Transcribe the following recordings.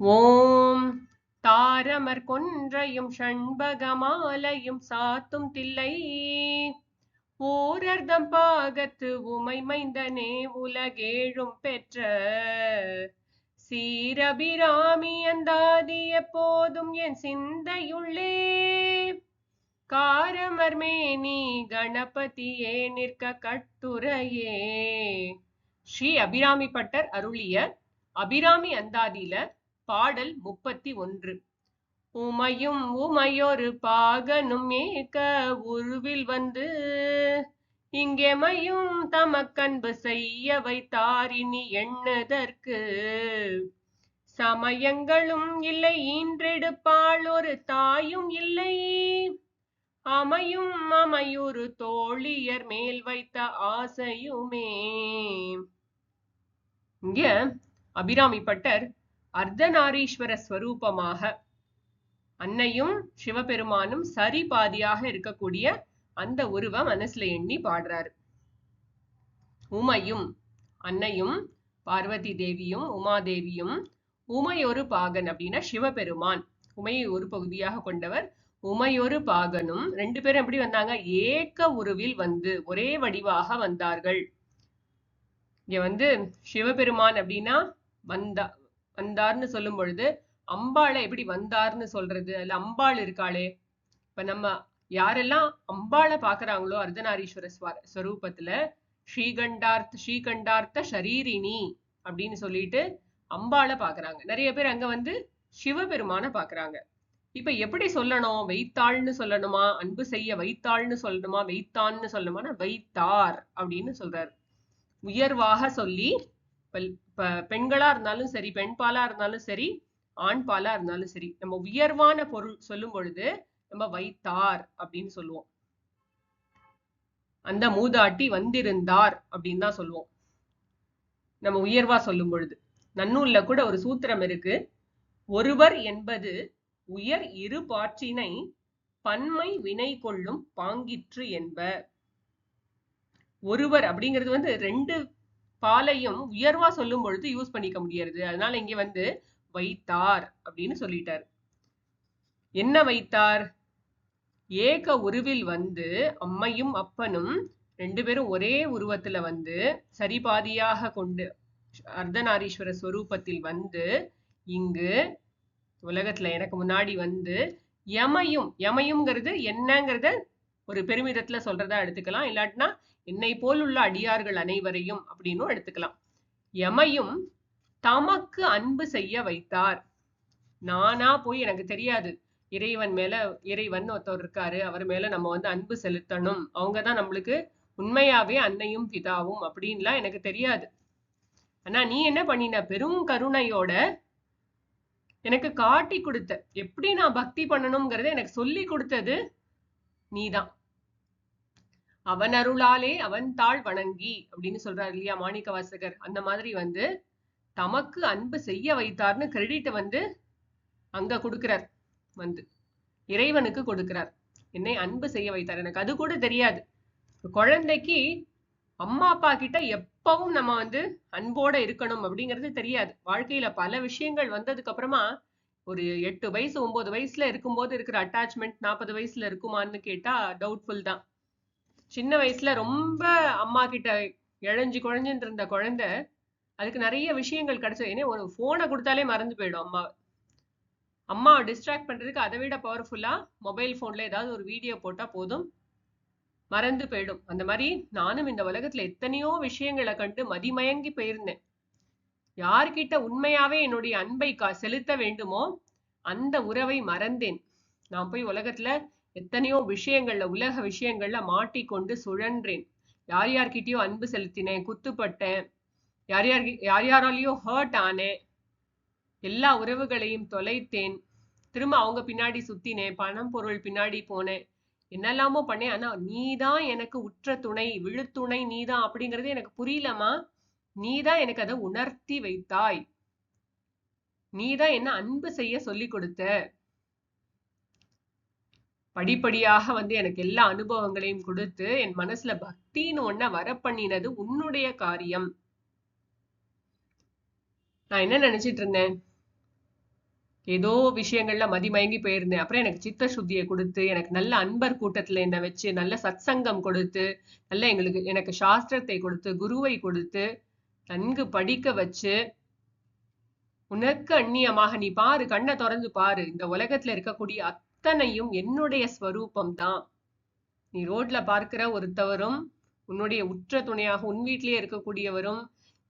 ஓம். தாரமர் கொன்றையும் ஷண்பகமாலையும் சாத்தும் தில்லை. ஓரர்தம் பாகத்து உமை மைந்தனே உலகேழும் பெற்ற. சீரபிராமி அந்தாதி எப்போதும் என் சிந்தையுள்ளே. காரமர் நீ கணபதியே நிற்க கட்டுரையே. ஸ்ரீ அபிராமி பட்டர் அருளிய அபிராமி அந்தாதியில பாடல் முப்பத்தி ஒன்று. உமையும் உமையொரு பாகனும் ஏக்க உருவில் வந்து இங்கெமையும் தமக்கன்பு செய்ய வைத்தாரினி எண்ணுதற்கு. சமயங்களும் இல்லை ஈன்றெடுப்பாள் ஒரு தாயும் இல்லை. அமையும் அமையுறு தோழியர் மேல் வைத்த ஆசையுமே. இங்க அபிராமி பட்டர் அர்த்தநாரீஸ்வர ஸ்வரூபமாக அன்னையும் சிவபெருமானும் சரி பாதியாக இருக்கக்கூடிய அந்த உருவம் மனசுல எண்ணி பாடுறாரு. உமையும் அன்னையும் பார்வதி தேவியும் உமாதேவியும் உமையொரு பாகன் அப்படின்னா சிவபெருமான். உமையை ஒரு பகுதியாக கொண்டவர். உமையொரு பாகனும் ரெண்டு பேரும் எப்படி வந்தாங்க? ஏக்க உருவில் வந்து ஒரே வடிவாக வந்தார்கள். இங்க வந்து சிவபெருமான் அப்படின்னா வந்தா வந்தார்னு சொல்லும் பொழுது அம்பாளை எப்படி வந்தார்னு சொல்றது? அதுல அம்பாள் இருக்காளே. இப்ப நம்ம யாரெல்லாம் அம்பாளை பாக்குறாங்களோ அர்த்தநாரீஸ்வர ஸ்வரூபத்துல ஸ்ரீகண்டார்த்த ஸ்ரீகண்டார்த்த ஷரீரினி அப்படின்னு சொல்லிட்டு அம்பாளை பாக்குறாங்க நிறைய பேர் அங்க வந்து சிவபெருமான பாக்குறாங்க இப்ப எப்படி சொல்லணும்? வைத்தாள்னு சொல்லணுமா? அன்பு செய்ய வைத்தாள்னு சொல்லணுமா? வைத்தான்னு சொல்லணுமா வைத்தார் அப்படின்னு சொல்றாரு. உயர்வாக சொல்லி பெண்களா இருந்தாலும் சரி பெண் பாலா இருந்தாலும் சரி ஆண் பாலா இருந்தாலும் சரி நம்ம உயர்வான பொருள் சொல்லும் பொழுது நம்ம வைத்தார் அப்படின்னு சொல்லுவோம். அந்த மூதாட்டி வந்திருந்தார் அப்படின்னு தான் சொல்லுவோம். நம்ம உயர்வா சொல்லும் பொழுது. நன்னூல்ல கூட ஒரு சூத்திரம் இருக்கு. ஒருவர் என்பது உயர் இரு பாற்றினை பன்மை வினை கொள்ளும் பாங்கிற்று என்ப ஒருவர் அப்படிங்கிறது வந்து ரெண்டு பாலையும் உயர்வா சொல்லும் பொழுது யூஸ் பண்ணிக்க முடியாது அதனால இங்க வந்து வைத்தார் அப்படின்னு சொல்லிட்டார். என்ன வைத்தார்? ஏக உருவில் வந்து அம்மையும் அப்பனும் ரெண்டு பேரும் ஒரே உருவத்துல வந்து சரிபாதியாக கொண்டு அர்த்தநாரீஸ்வர ஸ்வரூபத்தில் வந்து இங்கு உலகத்துல எனக்கு முன்னாடி வந்து யமையும் யமையும்ங்கிறது என்னங்கிறத ஒரு பெருமிதத்துல சொல்றதா எடுத்துக்கலாம். இல்லாட்டினா என்னை போல் உள்ள அடியார்கள் அனைவரையும் அப்படின்னும் எடுத்துக்கலாம். எமையும் தமக்கு அன்பு செய்ய வைத்தார். நானா போய் எனக்கு தெரியாது. இறைவன் மேல இறைவன் ஒருத்தவர் இருக்காரு அவர் மேல நம்ம வந்து அன்பு செலுத்தணும். அவங்கதான் நம்மளுக்கு உண்மையாவே அன்னையும் பிதாவும் அப்படின்லாம் எனக்கு தெரியாது. ஆனா நீ என்ன பண்ணின? பெரும் கருணையோட எனக்கு காட்டி கொடுத்த. எப்படி நான் பக்தி பண்ணணுங்கிறத எனக்கு சொல்லி கொடுத்தது நீதான். அவன் அருளாலே அவன் தாழ் வணங்கி அப்படின்னு சொல்றாரு இல்லையா மாணிக்க வாசகர் அந்த மாதிரி வந்து தமக்கு அன்பு செய்ய வைத்தார்னு கிரெடிட் வந்து அங்க கொடுக்கிறார். வந்து இறைவனுக்கு கொடுக்கிறார். என்னை அன்பு செய்ய வைத்தார். எனக்கு அது கூட தெரியாது. குழந்தைக்கு அம்மா அப்பா கிட்ட எப்பவும் நம்ம வந்து அன்போட இருக்கணும் அப்படிங்கிறது தெரியாது. வாழ்க்கையில பல விஷயங்கள் வந்ததுக்கு அப்புறமா ஒரு எட்டு வயசு ஒன்பது வயசுல இருக்கும்போது இருக்கிற அட்டாச்மெண்ட் நாற்பது வயசுல இருக்குமான்னு கேட்டா டவுட்ஃபுல் தான். சின்ன வயசுல ரொம்ப அம்மா கிட்ட இழஞ்சு குழஞ்சுன்னு இருந்த குழந்தை அதுக்கு நிறைய விஷயங்கள் கிடைச்சது ஏன்னா ஒரு ஃபோனை கொடுத்தாலே மறந்து போயிடும் அம்மா. அம்மாவை டிஸ்ட்ராக்ட் பண்ணுறதுக்கு அதை விட பவர்ஃபுல்லாக மொபைல் ஃபோனில் ஏதாவது ஒரு வீடியோ போட்டால் போதும் மறந்து போயிடும். அந்த மாதிரி நானும் இந்த உலகத்தில் எத்தனையோ விஷயங்களை கண்டு மதிமயங்கி போயிருந்தேன். யார்கிட்ட உண்மையாகவே என்னுடைய அன்பை கா செலுத்த வேண்டுமோ அந்த உறவை மறந்தேன். நான் போய் உலகத்தில் எத்தனையோ விஷயங்கள்ல உலக விஷயங்கள்ல மாட்டிக்கொண்டு சுழன்றேன். யார் யார்கிட்டயோ அன்பு செலுத்தினேன் குத்துப்பட்டேன். யார் யார் யார் யாராலேயோ ஹர்ட் ஆனேன். எல்லா உறவுகளையும் தொலைத்தேன். திரும்ப அவங்க பின்னாடி சுத்தினேன் பணம் பொருள் பின்னாடி போனேன். என்னெல்லாமோ பண்ணேன். ஆனா நீதான் எனக்கு உற்ற துணை விழுத்துணை நீதான் அப்படிங்கறது எனக்கு புரியலமா நீதான் எனக்கு அதை உணர்த்தி வைத்தாய். நீதான் என்ன அன்பு செய்ய சொல்லி கொடுத்த. படிப்படியாக வந்து எனக்கு எல்லா அனுபவங்களையும் கொடுத்து என் மனசுல பக்தின்னு ஒன்ன வர பண்ணினது உன்னுடைய காரியம். நான் என்ன நினைச்சிட்டு இருந்தேன்? ஏதோ விஷயங்கள்ல மதிமயங்கி போயிருந்தேன். அப்புறம் எனக்கு சித்த சுத்தியை கொடுத்து எனக்கு நல்ல அன்பர் கூட்டத்துல என்னை வச்சு நல்ல சத்சங்கம் கொடுத்து நல்ல எங்களுக்கு எனக்கு சாஸ்திரத்தை கொடுத்து குருவை கொடுத்து நன்கு படிக்க வச்சு உனக்கு அந்நியமாக நீ பாரு கண்ணை திறந்து பாரு. இந்த உலகத்துல இருக்கக்கூடிய அத்தனையும் என்னுடைய ஸ்வரூபம் தான் நீ ரோட்ல பார்க்கிற ஒருத்தவரும் உன்னுடைய உற்ற துணையாக உன் வீட்டிலேயே இருக்கக்கூடியவரும்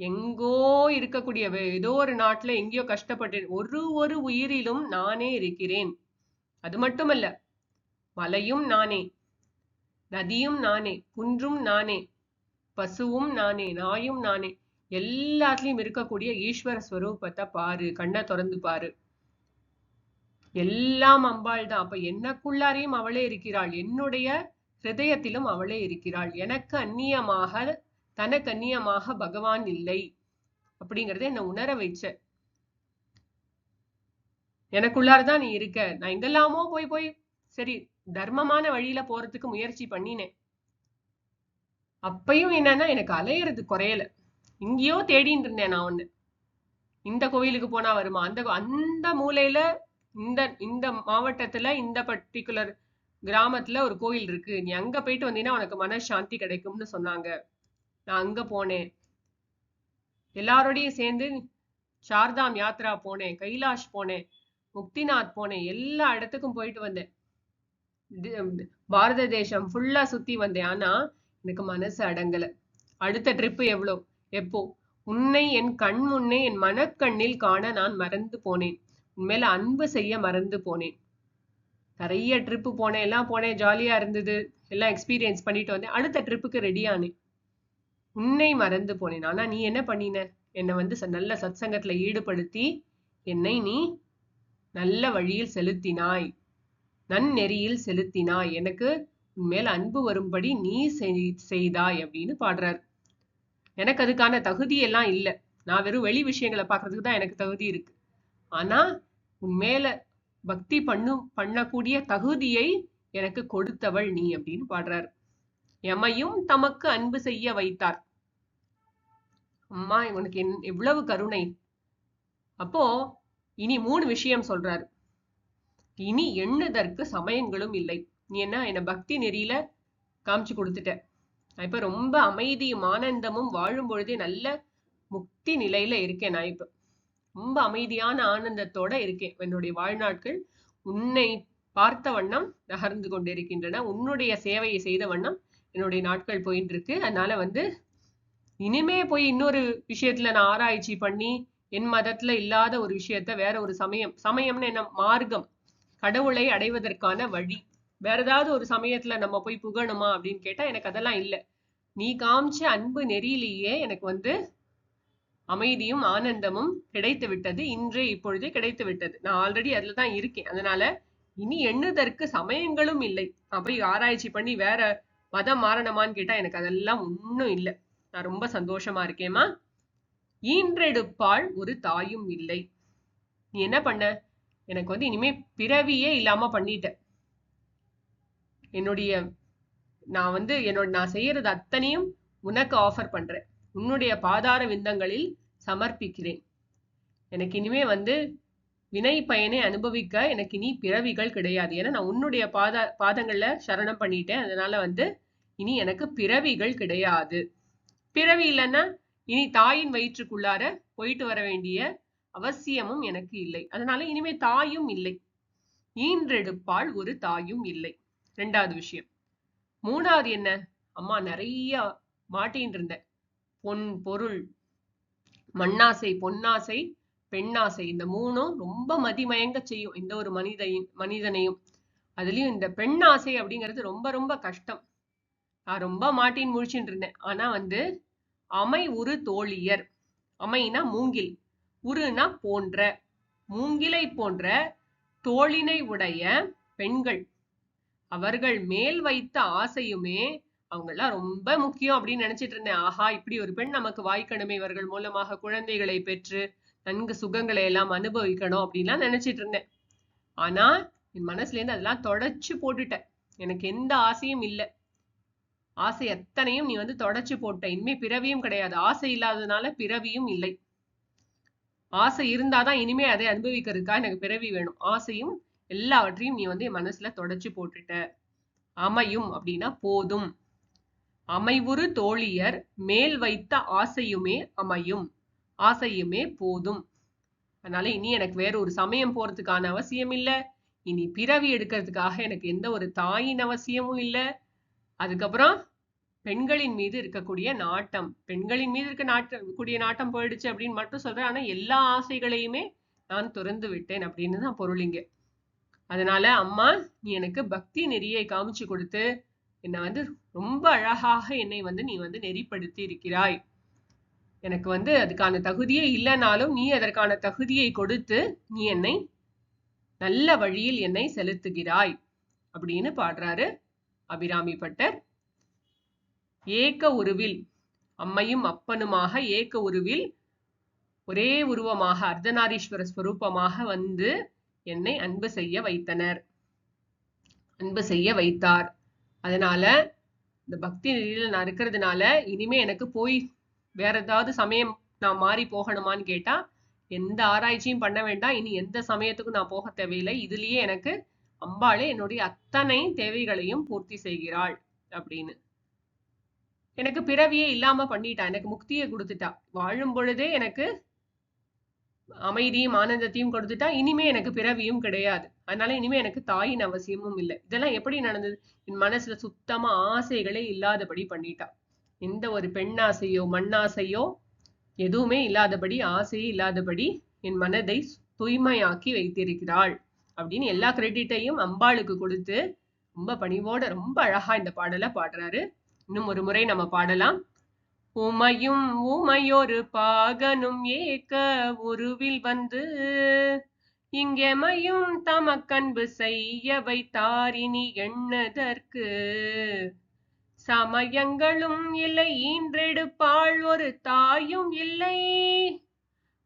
எங்கோ இருக்கக்கூடிய ஏதோ ஒரு நாட்டுல எங்கேயோ கஷ்டப்பட்டு ஒரு ஒரு உயிரிலும் நானே இருக்கிறேன். அது மட்டுமல்ல மலையும் நானே நதியும் நானே குன்றும் நானே பசுவும் நானே நாயும் நானே எல்லாத்துலயும் இருக்கக்கூடிய ஈஸ்வர ஸ்வரூபத்தை பாரு கண்ணை திறந்து பாரு. எல்லாம் அம்பாள் தான் அப்ப எனக்குள்ளாரையும் அவளே இருக்கிறாள். என்னுடைய ஹிருதயத்திலும் அவளே இருக்கிறாள். எனக்கு அந்நியமாக தனக்கு அந்நியமாக பகவான் இல்லை. அப்படிங்கறத என்ன உணர வச்ச. எனக்குள்ளாரதான் நீ இருக்க. நான் எங்கெல்லாமோ போய் போய் சரி தர்மமான வழியில போறதுக்கு முயற்சி பண்ணினேன். அப்பயும் என்னன்னா எனக்கு அலையிறது குறையல. இங்கேயோ தேடின்னு இருந்தேன் நான் ஒண்ணு. இந்த கோயிலுக்கு போனா வருமா? அந்த அந்த மூலையில இந்த இந்த மாவட்டத்துல இந்த பர்டிகுலர் கிராமத்துல ஒரு கோயில் இருக்கு. நீ அங்க போயிட்டு வந்தீங்கன்னா உனக்கு மனசாந்தி கிடைக்கும்னு சொன்னாங்க. நான் அங்க போனேன். எல்லாரோடையும் சேர்ந்து சார்தாம் யாத்ரா போனேன் கைலாஷ் போனேன் முக்திநாத் போனேன் எல்லா இடத்துக்கும் போயிட்டு வந்தேன். பாரத தேசம் ஃபுல்லா சுத்தி வந்தேன். ஆனா எனக்கு மனசு அடங்கல. அடுத்த ட்ரிப்பு எவ்வளோ? எப்போ? உன்னை என் கண் முன்னே என் மனக்கண்ணில் காண நான் மறந்து போனேன். உண்மையில அன்பு செய்ய மறந்து போனேன். நிறைய ட்ரிப்பு போனேன். எல்லாம் போனேன். ஜாலியா இருந்தது. எல்லாம் எக்ஸ்பீரியன்ஸ் பண்ணிட்டு வந்தேன். அடுத்த ட்ரிப்புக்கு ரெடியானேன் உன்னை மறந்து போனேன். ஆனா நீ என்ன பண்ணின? என்னை வந்து ச- நல்ல சத்சங்கத்துல ஈடுபடுத்தி என்னை நீ நல்ல வழியில் செலுத்தினாய். நன்னெறியில் செலுத்தினாய். எனக்கு உன்மேல் அன்பு வரும்படி நீ செய்- செய்தாய் அப்படின்னு பாடுறார். எனக்கு அதுக்கான தகுதி எல்லாம் நான் வெறும் வெளி விஷயங்களை பார்க்கறதுக்கு தான் எனக்கு தகுதி இருக்கு. ஆனா உன் மேல பக்தி பண்ணும் பண்ணக்கூடிய தகுதியை எனக்கு கொடுத்தவள் நீ அப்படின்னு பாடுறாரு. எமையும் தமக்கு அன்பு செய்ய வைத்தார். அம்மா உனக்கு என் எவ்வளவு கருணை. அப்போ இனி மூணு விஷயம் சொல்றாரு. இனி எண்ணுதற்கு சமயங்களும் இல்லை. நீ என்ன என்ன பக்தி நெறியில காமிச்சு கொடுத்துட்ட. நான் இப்ப ரொம்ப அமைதியும் ஆனந்தமும் வாழும் பொழுதே நல்ல முக்தி நிலையில இருக்கேன் நான் இப்போ. ரொம்ப அமைதியான ஆனந்தத்தோட இருக்கேன். என்னுடைய வாழ்நாட்கள் உன்னை பார்த்த வண்ணம் நகர்ந்து கொண்டிருக்கின்றன. உன்னுடைய சேவையை செய்த வண்ணம் என்னுடைய நாட்கள் போயிட்டு இருக்கு அதனால வந்து இனிமே போய் இன்னொரு விஷயத்துல நான் ஆராய்ச்சி பண்ணி என் மதத்துல இல்லாத ஒரு விஷயத்த வேற ஒரு சமயம் சமயம்னு என்ன மார்க்கம் கடவுளை அடைவதற்கான வழி. வேற ஏதாவது ஒரு சமயத்துல நம்ம போய் புகணுமா அப்படின்னு கேட்டா எனக்கு அதெல்லாம் இல்லை. நீ காமிச்ச அன்பு நெறியிலேயே எனக்கு வந்து அமைதியும் ஆனந்தமும் கிடைத்து விட்டது இன்றே இப்பொழுதே கிடைத்து விட்டது நான் ஆல்ரெடி அதுல தான் இருக்கேன். அதனால இனி எண்ணுதற்கு சமயங்களும் இல்லை. நான் போய் ஆராய்ச்சி பண்ணி வேற மதம் மாறணுமான்னு கேட்டா எனக்கு அதெல்லாம் ஒன்றும் இல்லை. நான் ரொம்ப சந்தோஷமா இருக்கேம்மா. ஈன்றெடுப்பாள் ஒரு தாயும் இல்லை. நீ என்ன பண்ண? எனக்கு வந்து இனிமே பிறவியே இல்லாம பண்ணிட்ட என்னுடைய நான் வந்து என்னோட நான் செய்யறது அத்தனையும் உனக்கு ஆஃபர் பண்றேன். உன்னுடைய பாதார விந்தங்களில் சமர்ப்பிக்கிறேன். எனக்கு இனிமே வந்து வினை பயனை அனுபவிக்க எனக்கு இனி பிறவிகள் கிடையாது. ஏன்னா நான் உன்னுடைய பாத பாதங்களில் சரணம் பண்ணிட்டேன். அதனால வந்து இனி எனக்கு பிறவிகள் கிடையாது. பிறவி இல்லைன்னா இனி தாயின் வயிற்றுக்குள்ளார போயிட்டு வர வேண்டிய அவசியமும் எனக்கு இல்லை. அதனால இனிமே தாயும் இல்லை. ஈன்றெடுப்பால் ஒரு தாயும் இல்லை. ரெண்டாவது விஷயம். மூணாவது என்ன? அம்மா நிறைய மாட்டின்னு இருந்தேன். பொன் பொருள் மண்ணாசை பொன்னாசை பெண்ணாசை இந்த மூணும் ரொம்ப மதிமயங்க செய்யும். இந்த ஒரு மனிதையும் மனிதனையும். அதுலயும் இந்த பெண்ணாசை அப்படிங்கிறது ரொம்ப ரொம்ப கஷ்டம். நான் ரொம்ப மாட்டின் முழிச்சுட்டு இருந்தேன். ஆனா வந்து அமை உரு தோழியர். அமைனா மூங்கில். உருனா போன்ற. மூங்கிலை போன்ற தோழினை உடைய பெண்கள். அவர்கள் மேல் வைத்த ஆசையுமே அவங்கெல்லாம் ரொம்ப முக்கியம் அப்படின்னு நினைச்சிட்டு இருந்தேன். ஆஹா இப்படி ஒரு பெண் நமக்கு வாய்க்கணுமே இவர்கள் மூலமாக குழந்தைகளை பெற்று நன்கு சுகங்களை எல்லாம் அனுபவிக்கணும் அப்படின்லாம் நினைச்சிட்டு இருந்தேன். ஆனா என் மனசுல இருந்து அதெல்லாம் தொடச்சு போட்டுட்டேன். எனக்கு எந்த ஆசையும் இல்லை. ஆசை எத்தனையும் நீ வந்து தொடச்சு போட்ட. இனிமே பிறவியும் கிடையாது. ஆசை இல்லாததுனால பிறவியும் இல்லை. ஆசை இருந்தாதான் இனிமே அதை அனுபவிக்கிறதுக்காக எனக்கு பிறவி வேணும். ஆசையும் எல்லாவற்றையும் நீ வந்து என் மனசுல தொடச்சு போட்டுட்ட. அமையும் அப்படின்னா போதும். அமைவுறு தோழியர் மேல் வைத்த ஆசையுமே அமையும். ஆசையுமே போதும். அதனால இனி எனக்கு வேற ஒரு சமயம் போறதுக்கான அவசியம் இல்லை. இனி பிறவி எடுக்கிறதுக்காக எனக்கு எந்த ஒரு தாயின் அவசியமும் இல்லை. அதுக்கப்புறம் பெண்களின் மீது இருக்கக்கூடிய நாட்டம். பெண்களின் மீது இருக்க நாட்டம் கூடிய நாட்டம் போயிடுச்சு அப்படின்னு மட்டும் சொல்றேன். ஆனா எல்லா ஆசைகளையுமே நான் துறந்து விட்டேன் அப்படின்னு தான் பொருள் இங்க. அதனால அம்மா நீ எனக்கு பக்தி நெறியை காமிச்சு கொடுத்து என்னை வந்து ரொம்ப அழகாக என்னை வந்து நீ வந்து நெறிப்படுத்தி இருக்கிறாய் எனக்கு வந்து அதுக்கான தகுதியே இல்லைனாலும் நீ அதற்கான தகுதியை கொடுத்து நீ என்னை நல்ல வழியில் என்னை செலுத்துகிறாய் அப்படின்னு பாடுறாரு அபிராமி பட்டர். ஏக்க உருவில் அம்மையும் அப்பனுமாக ஏக்க உருவில் ஒரே உருவமாக அர்த்தநாரீஸ்வர ஸ்வரூபமாக வந்து என்னை அன்பு செய்ய வைத்தனர். அன்பு செய்ய வைத்தார். அதனால இந்த பக்தி நெறியில நான் இருக்கிறதுனால இனிமே எனக்கு போய் வேற ஏதாவது சமயம் நான் மாறி போகணுமான்னு கேட்டா எந்த ஆராய்ச்சியும் பண்ண வேண்டாம். இனி எந்த சமயத்துக்கும் நான் போக தேவையில்லை. இதுலயே எனக்கு அம்பாளே என்னுடைய அத்தனை தேவைகளையும் பூர்த்தி செய்கிறாள் அப்படின்னு. எனக்கு பிறவியே இல்லாம பண்ணிட்டா எனக்கு முக்தியை கொடுத்துட்டா. வாழும் பொழுதே எனக்கு அமைதியும் ஆனந்தத்தையும் கொடுத்துட்டா இனிமே எனக்கு பிறவியும் கிடையாது. அதனால இனிமே எனக்கு தாயின் அவசியமும் இல்லை. இதெல்லாம் எப்படி நடந்தது? என் மனசுல சுத்தமா ஆசைகளே இல்லாதபடி பண்ணிட்டா. எந்த ஒரு பெண்ணாசையோ மண்ணாசையோ எதுவுமே இல்லாதபடி ஆசையே இல்லாதபடி என் மனதை தூய்மையாக்கி வைத்திருக்கிறாள் அப்படின்னு எல்லா கிரெடிட்டையும் அம்பாளுக்கு கொடுத்து ரொம்ப பணிவோட ரொம்ப அழகா இந்த பாடலை பாடுறாரு. இன்னும் ஒரு முறை நம்ம பாடலாம். உமையும் உமையொரு பாகனும் ஏக்க உருவில் வந்து இங்கெமையும் தமக்கன்பு செய்ய வைத்தாரினி எண்ணதற்கு. சமயங்களும் இல்லை ஈன்றெடுப்பாள் ஒரு தாயும் இல்லை.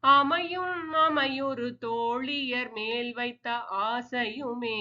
அமையும் அமையொரு தோழியர் மேல் வைத்த ஆசையுமே.